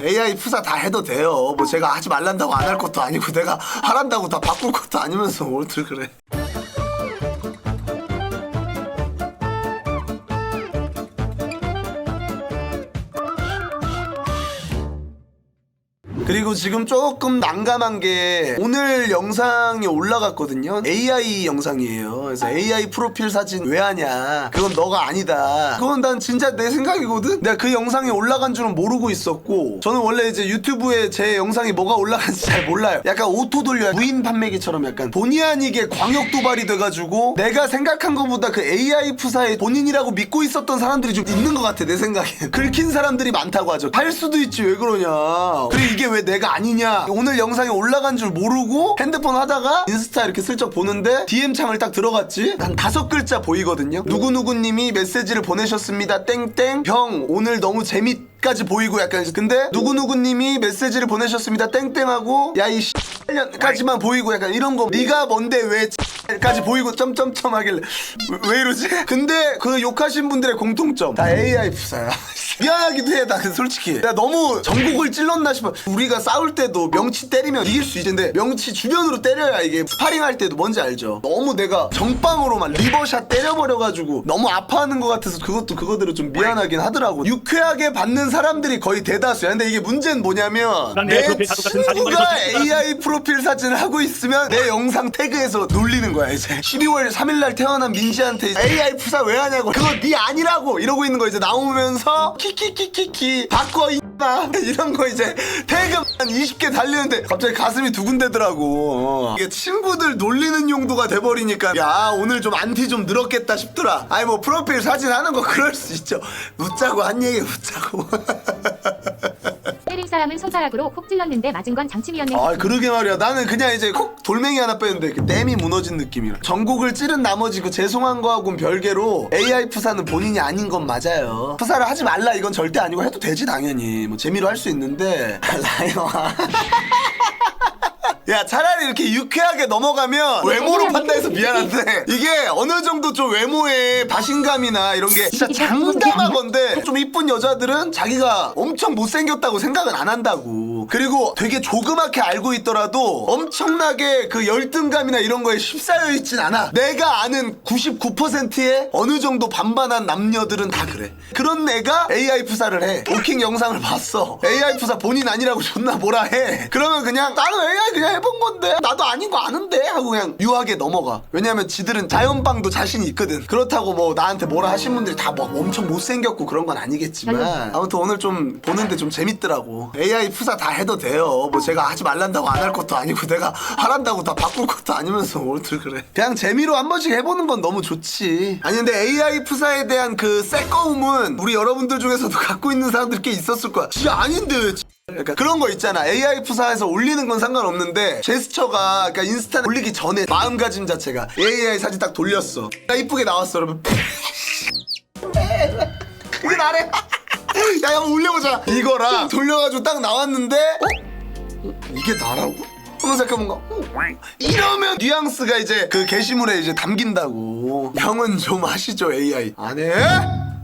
AI 푸사 다 해도 돼요. 뭐 제가 하지 말란다고 안 할 것도 아니고 내가 하란다고 다 바꿀 것도 아니면서 뭘 들 그래. 그리고 지금 조금 난감한 게 오늘 영상이 올라갔거든요. AI 영상이에요. 그래서 AI 프로필 사진 왜 하냐? 그건 너가 아니다. 그건 난 진짜 내 생각이거든. 내가 그 영상이 올라간 줄은 모르고 있었고 저는 원래 이제 유튜브에 제 영상이 뭐가 올라간지 잘 몰라요. 약간 오토 돌려 무인 판매기처럼 약간 본의 아니게 광역 도발이 돼가지고 내가 생각한 것보다 그 AI 푸사에 본인이라고 믿고 있었던 사람들이 좀 있는 것 같아 내 생각에. 긁힌 사람들이 많다고 하죠. 할 수도 있지 왜 그러냐. 그리고 이게 왜 내가 아니냐. 오늘 영상이 올라간 줄 모르고 핸드폰 하다가 인스타 이렇게 슬쩍 보는데 DM 창을 딱 들어갔지. 한 다섯 글자 보이거든요. 누구누구님이 메시지를 보내셨습니다. 땡땡. 형 오늘 너무 재밌. 까지 보이고 약간 근데 누구누구님이 메시지를 보내셨습니다 땡땡하고 야이 까지만 보이고 약간 이런 거 네가 뭔데 왜 까지 보이고 점점점 하길래 왜, 왜 이러지? 근데 그 욕하신 분들의 공통점 다 AI 부사야 미안하기도 해, 나 솔직히. 내가 너무 전곡을 찔렀나 싶어. 우리가 싸울 때도 명치 때리면 이길 수 있는데 명치 주변으로 때려야 이게 스파링 할 때도 뭔지 알죠? 너무 내가 정빵으로만 리버샷 때려버려가지고 너무 아파하는 것 같아서 그것도 그거대로 좀 미안하긴 하더라고. 유쾌하게 받는 사람들이 거의 대다수야. 근데 이게 문제는 뭐냐면 난내 친구가 AI 프로필 사진을 하고 있으면 내 영상 태그에서 놀리는 거야 이제. 12월 3일날 태어난 민지한테 AI 푸사 왜 하냐고. 그거 네 아니라고 이러고 있는 거 이제 나오면서 키키키키키 바꿔 이나 이런 거 이제 태그 한 20개 달리는데 갑자기 가슴이 두근대더라고. 어. 이게 친구들 놀리는 용도가 돼버리니까 야 오늘 좀 안티 좀 늘었겠다 싶더라. 아니 뭐 프로필 사진 하는 거 그럴 수 있죠. 웃자고 한 얘기 웃자고 사람은 손가락으로 콕 찔렀는데 맞은 건 장침이었네. 아 그러게 말이야. 나는 그냥 이제 콕 돌멩이 하나 뺐는데 그 댐이 무너진 느낌이라. 전곡을 찌른 나머지 그 죄송한 거하고는 별개로 AI 푸사는 본인이 아닌 건 맞아요. 푸사를 하지 말라 이건 절대 아니고 해도 되지 당연히. 뭐 재미로 할 수 있는데. 라이와 야 차라리 이렇게 유쾌하게 넘어가면 외모로 판단해서 미안한데 이게 어느 정도 좀 외모에 자신감이나 이런 게 진짜 장담하건데 좀 이쁜 여자들은 자기가 엄청 못생겼다고 생각은 안 한다고 그리고 되게 조그맣게 알고 있더라도 엄청나게 그 열등감이나 이런 거에 휩싸여 있진 않아. 내가 아는 99%의 어느 정도 반반한 남녀들은 다 그래. 그런 애가 AI 푸사를 해. 오킹 영상을 봤어. AI 푸사 본인 아니라고 존나 뭐라 해. 그러면 그냥 나는 AI 그냥 해본 건데. 나도 아닌 거 아는데? 하고 그냥 유하게 넘어가. 왜냐면 지들은 자연빵도 자신이 있거든. 그렇다고 뭐 나한테 뭐라 하신 분들이 다 뭐 엄청 못생겼고 그런 건 아니겠지만. 아무튼 오늘 좀 보는데 좀 재밌더라고. AI 푸사 다 해도 돼요 뭐 제가 하지 말란다고 안 할 것도 아니고 내가 하란다고 다 바꿀 것도 아니면서 뭘들 그래 그냥 재미로 한 번씩 해보는 건 너무 좋지 아니 근데 AI 푸사에 대한 그 새꺼움은 우리 여러분들 중에서도 갖고 있는 사람들 꽤 있었을 거야 진짜 아닌데 왜 그러니까 그런 거 있잖아. AI 푸사에서 올리는 건 상관없는데 제스처가 그러니까 인스타 올리기 전에 마음가짐 자체가 AI 사진 딱 돌렸어. 나 이쁘게 나왔어. 여러분. 이게 나래. 야, 한번 올려보자. 이거랑 돌려가지고 딱 나왔는데, 어? 이게 나라고? 한번 생각해본가? 어? 이러면 뉘앙스가 이제 그 게시물에 이제 담긴다고. 형은 좀 하시죠, AI. 안 해?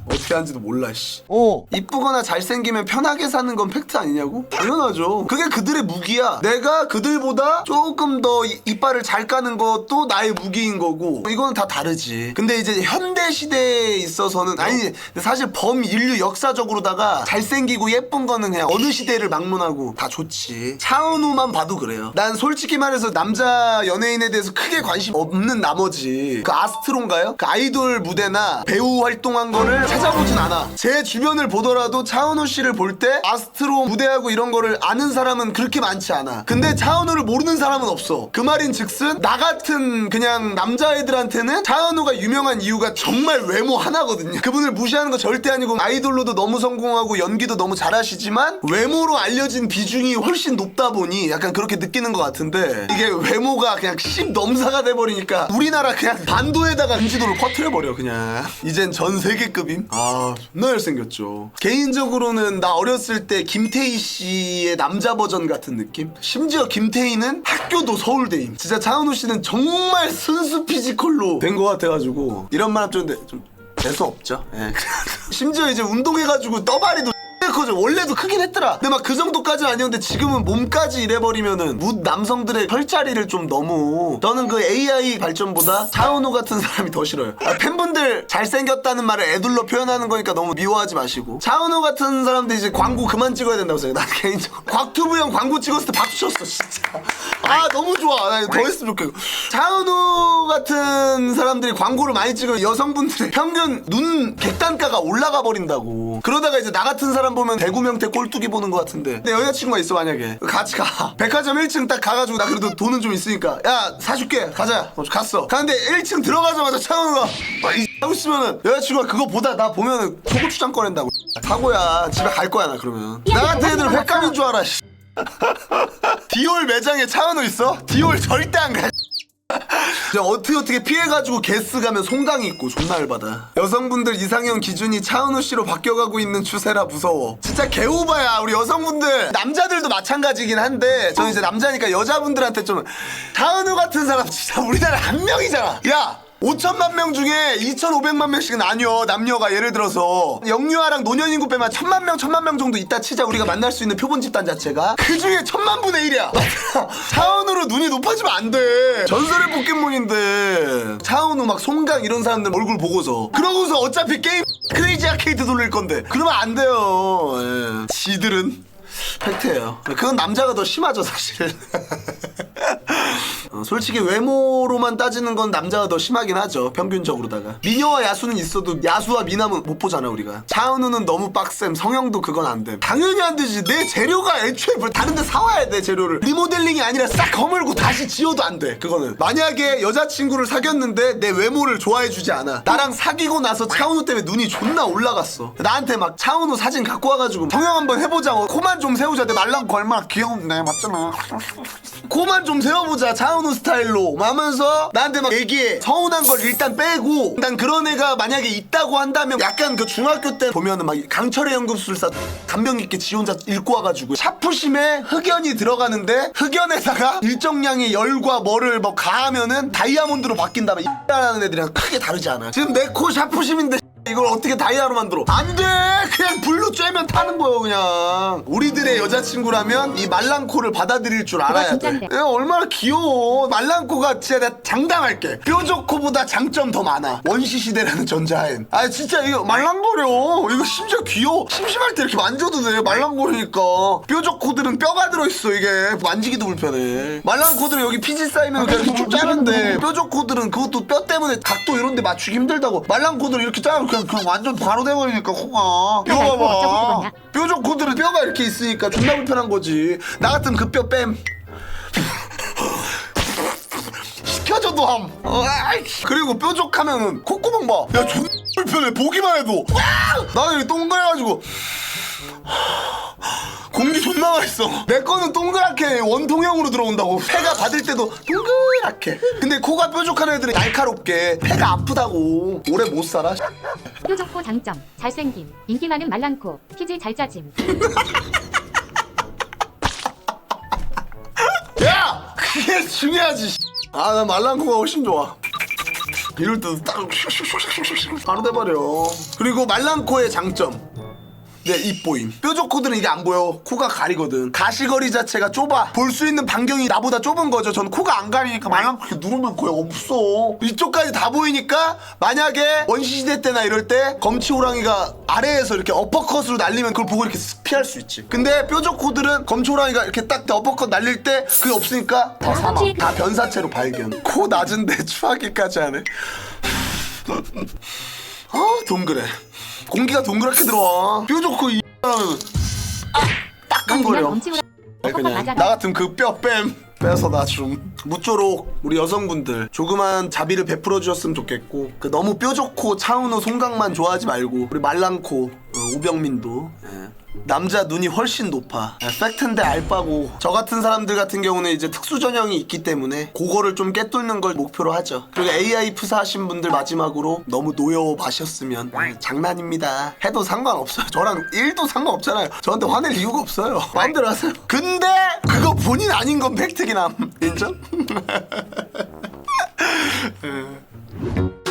어떻게 하는지도 몰라, 씨. 어. 이쁘거나 잘생기면 편하게 사는 건 팩트 아니냐고? 당연하죠. 그게 그들의 무기야. 내가 그들보다 조금 더 이- 이빨을 잘 까는 것도 나의 무기인 거고. 이거는 다 다르지. 근데 이제 현대 시대에 있어서는 아니 근데 사실 범 인류 역사적으로다가 잘생기고 예쁜 거는 그냥 어느 시대를 막론하고 다 좋지. 차은우만 봐도 그래요. 난 솔직히 말해서 남자 연예인에 대해서 크게 관심 없는 나머지 그 아스트론가요? 그 아이돌 무대나 배우 활동한 거를 찾아보진 않아. 제 주변을 보더라도 차은우 씨를 볼 때 아스트로 무대하고 이런 거를 아는 사람은 그렇게 많지 않아. 근데 차은우를 모르는 사람은 없어. 그 말인 즉슨 나 같은 그냥 남자애들한테는 차은우가 유명한 이유가 정말 외모 하나거든요. 그분을 무시하는 거 절대 아니고 아이돌로도 너무 성공하고 연기도 너무 잘하시지만 외모로 알려진 비중이 훨씬 높다 보니 약간 그렇게 느끼는 것 같은데 이게 외모가 그냥 씹 넘사가 돼버리니까 우리나라 그냥 반도에다가 인지도를 퍼트려버려 그냥 이젠 전 세계급임 아 존나 잘생겼죠. 개인적으로는 나 어렸을 때 김태희 씨의 남자 버전 같은 느낌? 심지어 김태희는 학교도 서울대임 진짜 차은우 씨는 정말 순수 피지컬로 된 것 같아가지고 이런 말 하면 좀 재수 없죠. 예. 심지어 이제 운동해가지고 떠바리도 커져 원래도 크긴 했더라. 근데 막 그 정도까지는 아니었는데 지금은 몸까지 이래버리면은 무 남성들의 혈자리를 좀 너무. 저는 그 AI 발전보다 차은우 같은 사람이 더 싫어요. 아, 팬분들 잘생겼다는 말을 애둘러 표현하는 거니까 너무 미워하지 마시고. 차은우 같은 사람들 이제 광고 그만 찍어야 된다고 생각해 난 개인적으로. 곽튜브 형 광고 찍었을 때 박수 쳤어 진짜. 아 너무 좋아. 나 이거 더 했으면 좋겠고 차은우 같은 사람들이 광고를 많이 찍으면 여성분들의 평균 눈 객단가가 올라가 버린다고. 그러다가 이제 나 같은 사람 보면 대구 명태 꼴뚜기 보는 것 같은데. 내 여자친구가 있어 만약에. 같이 가. 백화점 1층 딱 가가지고 나 그래도 돈은 좀 있으니까. 야 사줄게. 가자. 어, 갔어. 가는데 1층 들어가자마자 차은우가. 막이 하고 있으면은 여자친구가 그거 보다 나 보면은 초고추장 꺼낸다고. 사고야. 집에 갈 거야 나 그러면. 나 같은 애들은 횟감인 줄 알아 씨. 디올 매장에 차은우 있어? 디올 절대 안 가. 이제 어떻게 어떻게 피해가지고 게스 가면 송강이 있고 존나 열받아 여성분들 이상형 기준이 차은우 씨로 바뀌어가고 있는 추세라 무서워. 진짜 개오바야 우리 여성분들. 남자들도 마찬가지긴 한데 저는 이제 남자니까 여자분들한테 좀 차은우 같은 사람 진짜 우리나라 한 명이잖아. 야 5천만 명 중에 2,500만 명씩은 나뉘어 남녀가 예를 들어서. 영유아랑 노년 인구 빼면 천만 명, 천만 명 정도 있다 치자 우리가 만날 수 있는 표본 집단 자체가. 그 중에 천만 분의 1이야. 차은우로 눈이 높아지면 안돼. 전설의 포켓몬인데. 차은우 막 송강 이런 사람들 얼굴 보고서. 그러고서 어차피 게임 크레이지 아케이드 돌릴 건데. 그러면 안 돼요. 예. 지들은 팩트예요. 그건 남자가 더 심하죠 사실 어, 솔직히 외모로만 따지는 건 남자가 더 심하긴 하죠 평균적으로다가. 미녀와 야수는 있어도 야수와 미남은 못 보잖아 우리가. 차은우는 너무 빡셈 성형도 그건 안 돼 당연히 안 되지. 내 재료가 애초에 뭘 다른 데 사와야 돼 재료를. 리모델링이 아니라 싹 거물고 다시 지워도 안 돼 그거는. 만약에 여자친구를 사귀었는데 내 외모를 좋아해주지 않아. 나랑 사귀고 나서 차은우 때문에 눈이 존나 올라갔어. 나한테 막 차은우 사진 갖고 와가지고 성형 한번 해보자 어, 코만 좀 세우자. 내 말랑 거 얼마나 귀여운데 맞잖아 코만 좀 세워보자 차은우 스타일로. 하면서 나한테 막 얘기해. 서운한 걸 일단 빼고 난 그런 애가 만약에 있다고 한다면 약간 그 중학교 때 보면은 막 강철의 연금술사 간병 있게 지 혼자 읽고 와가지고 샤프심에 흑연이 들어가는데 흑연에다가 일정량의 열과 뭐를 뭐 가하면은 다이아몬드로 바뀐다면 이라는 애들이랑 크게 다르지 않아. 지금 내 코 샤프심인데 이걸 어떻게 다이아로 만들어? 안 돼! 그냥 불로 쬐면 타는 거예요, 그냥. 우리들의 여자친구라면 이 말랑코를 받아들일 줄 알아야 돼. 진짠데. 야, 얼마나 귀여워. 말랑코가 진짜 내가 장담할게. 뾰족코보다 장점 더 많아. 원시 시대라는 전자엔. 아, 진짜 이거 말랑거려. 이거 심지어 귀여워. 심심할 때 이렇게 만져도 돼. 말랑거리니까. 뾰족코들은 뼈가 들어있어, 이게. 만지기도 불편해. 말랑코들은 여기 피지 쌓이면 그냥 이렇게 쭉 자른데. 뾰족코들은 그것도 뼈 때문에 각도 이런 데 맞추기 힘들다고. 말랑코들은 이렇게 자르면 그냥, 그냥 완전 바로 돼버리니까, 코가. 야, 나 이거 이거 어쩌고 봐봐. 그거냐? 뾰족코들은 뼈가 이렇게 있으니까 존나 불편한 거지. 나 같으면 그 뼈 뺨. 시켜줘도 함. 그리고 뾰족하면은 콧구멍 봐. 야, 존나 불편해. 보기만 해도. 와! 나는 이렇게 동그래가지고. 공기 존나 맛있어. 내 거는 동그랗게 원통형으로 들어온다고. 폐가 받을 때도 동그랗게. 근데 코가 뾰족한 애들은 날카롭게. 폐가 아프다고. 오래 못 살아. 뾰족코 장점 잘생김 인기 많은 말랑코 피지 잘 짜짐 야! 그게 중요하지. 아, 나 말랑코가 훨씬 좋아. 이럴 때도 딱 바로 돼버려. 그리고 말랑코의 장점. 네, 입 보임. 뾰족 코들은 이게 안 보여. 코가 가리거든. 가시거리 자체가 좁아. 볼 수 있는 반경이 나보다 좁은 거죠. 전 코가 안 가리니까 말랑코 이렇게 누르면 거의 없어. 이쪽까지 다 보이니까 만약에 원시시대 때나 이럴 때 검치 호랑이가 아래에서 이렇게 어퍼컷으로 날리면 그걸 보고 이렇게 쓱 피할 수 있지. 근데 뾰족 코들은 검치 호랑이가 이렇게 딱 어퍼컷 날릴 때 그게 없으니까 다 사망. 다 변사체로 발견. 코 낮은데 추하기까지 하네. 아 동그래 공기가 동그랗게 들어와. 뼈 좋고 이 아 따끔거려 그냥 나 같으면 그뼈 뺨 빼서 나 좀 무쪼록 우리 여성분들 조그만 자비를 베풀어 주셨으면 좋겠고 그 너무 뼈 좋고 차은우 송강만 좋아하지 말고 우리 말랑코 어, 우병민도. 예. 남자 눈이 훨씬 높아. 예, 팩트인데 알바고. 저 같은 사람들 같은 경우는 이제 특수 전형이 있기 때문에 그거를 좀 깨뚫는 걸 목표로 하죠. 그리고 AI 프사 하신 분들 마지막으로 너무 노여워 마셨으면 예, 장난입니다. 해도 상관없어요. 저랑 1도 상관없잖아요. 저한테 화낼 이유가 없어요. 마음대로 하세요. 근데 그거 본인 아닌 건 팩트긴 함. 인정? 예.